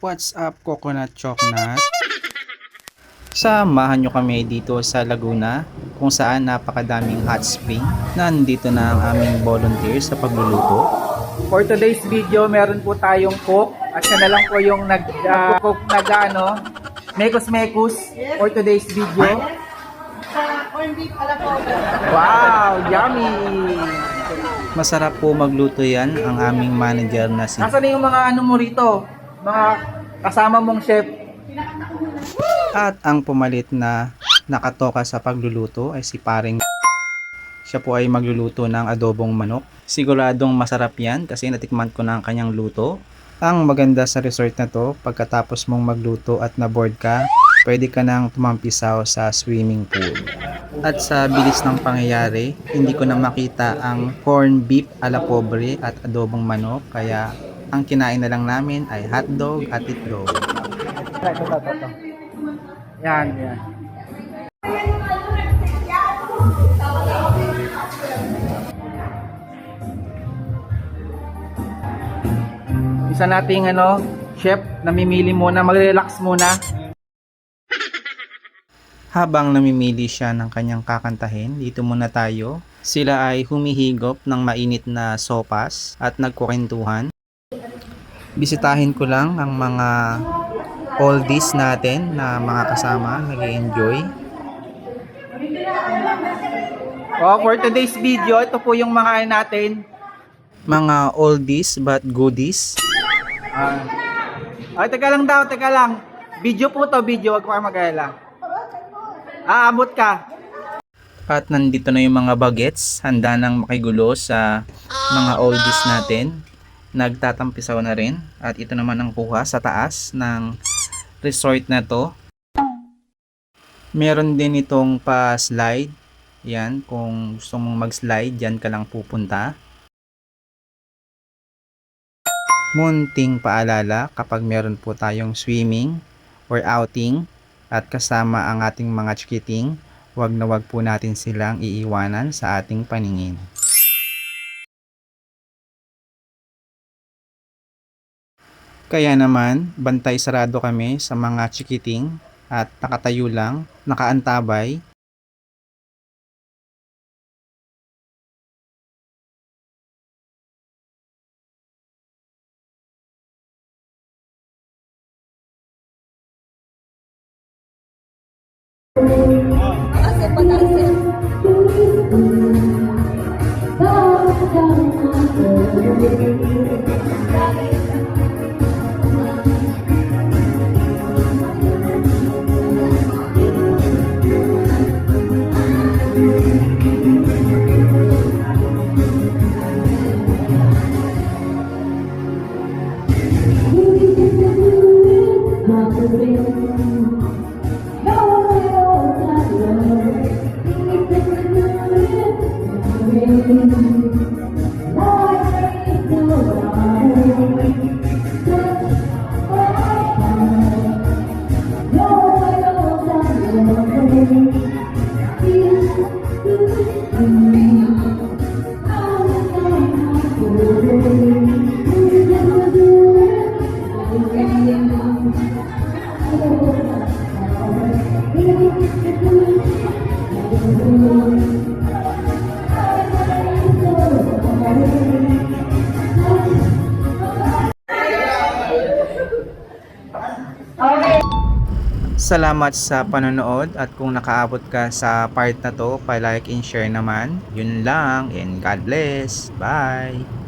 What's up, Coconut Chocnut? Samahan nyo kami dito sa Laguna kung saan napakadaming hot spring. Nandito na ang aming volunteers sa pagluluto. For today's video, meron po tayong cook at siya na lang po yung nag uh, cook nag ano, mekos mekos for today's video. Wow, yummy! Masarap po magluto yan ang aming manager na si Nasaan na yung mga ano mo rito? Mga kasama mong chef. At ang pumalit na nakatoka sa pagluluto ay si paring siya po ay magluluto ng adobong manok. Siguradong masarap yan kasi natikman ko na ang kanyang luto. Ang maganda sa resort na to, pagkatapos mong magluto at na-board ka, pwede ka nang tumampisaw sa swimming pool. At sa bilis ng pangyayari, hindi ko na makita ang corn beef ala pobre at adobong manok, kaya ang kinain na lang namin ay hotdog at itlog. Ito, ito, ito, ito. Yan, yan. Isa nating ano, chef, namimili muna, mag-relax muna. Habang namimili siya ng kanyang kakantahin, dito muna tayo. Sila ay humihigop ng mainit na sopas at nagkukwentuhan. Bisitahin ko lang ang mga oldies natin na mga kasama, nag enjoy Oh, for today's video, ito po yung mga ano natin. Mga oldies but goodies. Ah. Ay, teka lang daw, teka lang. Video po to, video, wag ko kayo mag-alala. Aabot ka. At nandito na yung mga bagets, handa nang makigulo sa mga oldies natin. Nagtatampisaw na rin. At ito naman ang kuha sa taas ng resort na to. Meron din itong pa-slide. Yan, kung gusto mong mag-slide, dyan ka lang pupunta. Munting paalala kapag meron po tayong swimming or outing at kasama ang ating mga chikiting, wag na wag po natin silang iiwanan sa ating paningin. Kaya naman, bantay sarado kami sa mga chikiting at nakatayo lang, nakaantabay. Salamat sa panonood at kung nakaabot ka sa part na to, pa-like and share naman. Yun lang and God bless. Bye!